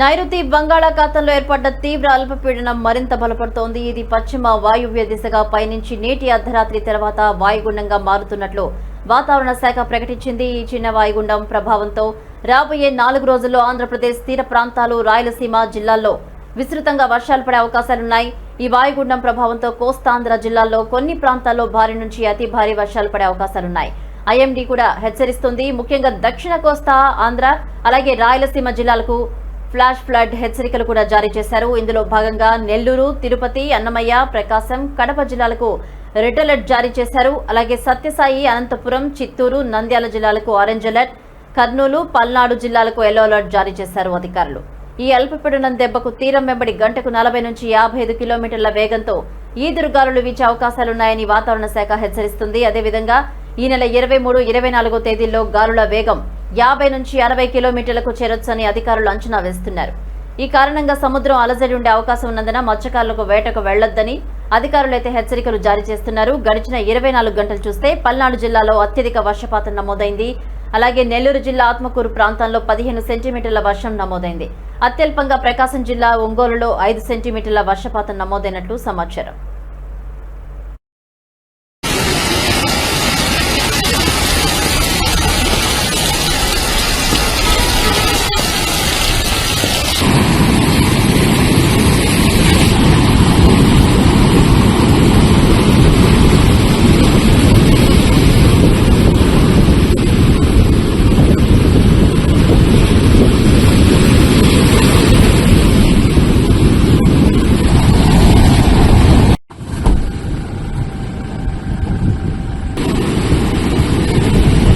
నైరుతి బంగాళాఖాతంలో ఏర్పడ్డ తీవ్ర అల్పపీడనం మరింత బలపడుతోంది. ఇది పశ్చిమ వాయువ్య దిశగా పయనించి నేటి అర్ధరాత్రి తర్వాత వాయుగుండంగా మారుతున్నట్లు వాతావరణ శాఖ ప్రకటించింది. ఈ చిన్న వాయుగుండం ప్రభావంతో రాబోయే నాలుగు రోజుల్లో ఆంధ్రప్రదేశ్ తీర ప్రాంతాలు రాయలసీమ జిల్లాల్లో విస్తృతంగా వర్షాలు పడే అవకాశాలున్నాయి. ఈ వాయుగుండం ప్రభావంతో కోస్తాంధ్ర జిల్లాల్లో కొన్ని ప్రాంతాల్లో భారీ నుంచి అతి భారీ వర్షాలు పడే అవకాశాలున్నాయి. ఐఎండీ కూడా హెచ్చరిస్తుంది. ముఖ్యంగా దక్షిణ కోస్తా ఆంధ్ర అలాగే రాయలసీమ జిల్లాలకు ఫ్లాష్ ఫ్లడ్ హెచ్చరికలు కూడా జారీ చేశారు. ఇందులో భాగంగా నెల్లూరు తిరుపతి అన్నమయ్య ప్రకాశం కడప జిల్లాలకు రెడ్ అలర్ట్ జారీ చేశారు. అలాగే సత్యసాయి అనంతపురం చిత్తూరు నంద్యాల జిల్లాలకు ఆరెంజ్ అలర్ట్ కర్నూలు పల్నాడు జిల్లాలకు ఎల్లో అలర్ట్ జారీ చేశారు అధికారులు. ఈ అల్పపీడనం దెబ్బకు తీరం వెంబడి గంటకు నలభై నుంచి యాభై ఐదు కిలోమీటర్ల వేగంతో ఈదురుగాలులు వీచే అవకాశాలున్నాయని వాతావరణ శాఖ హెచ్చరిస్తుంది. అదేవిధంగా ఈ నెల ఇరవై మూడు ఇరవై నాలుగో తేదీల్లో గాలుల వేగం యాభై నుంచి అరవై కిలోమీటర్లకు చేరొచ్చని అధికారులు అంచనా వేస్తున్నారు. ఈ కారణంగా సముద్రం అలజడి ఉండే అవకాశం ఉన్నందున మత్స్యకారులకు వేటకు వెళ్ళొద్దని అధికారులైతే హెచ్చరికలు జారీ చేస్తున్నారు. గడిచిన ఇరవై నాలుగు గంటలు చూస్తే పల్నాడు జిల్లాలో అత్యధిక వర్షపాతం నమోదైంది. అలాగే నెల్లూరు జిల్లా ఆత్మకూరు ప్రాంతంలో పదిహేను సెంటీమీటర్ల వర్షం నమోదైంది. అత్యల్పంగా ప్రకాశం జిల్లా ఒంగోలులో ఐదు సెంటీమీటర్ల వర్షపాతం నమోదైనట్లు సమాచారం.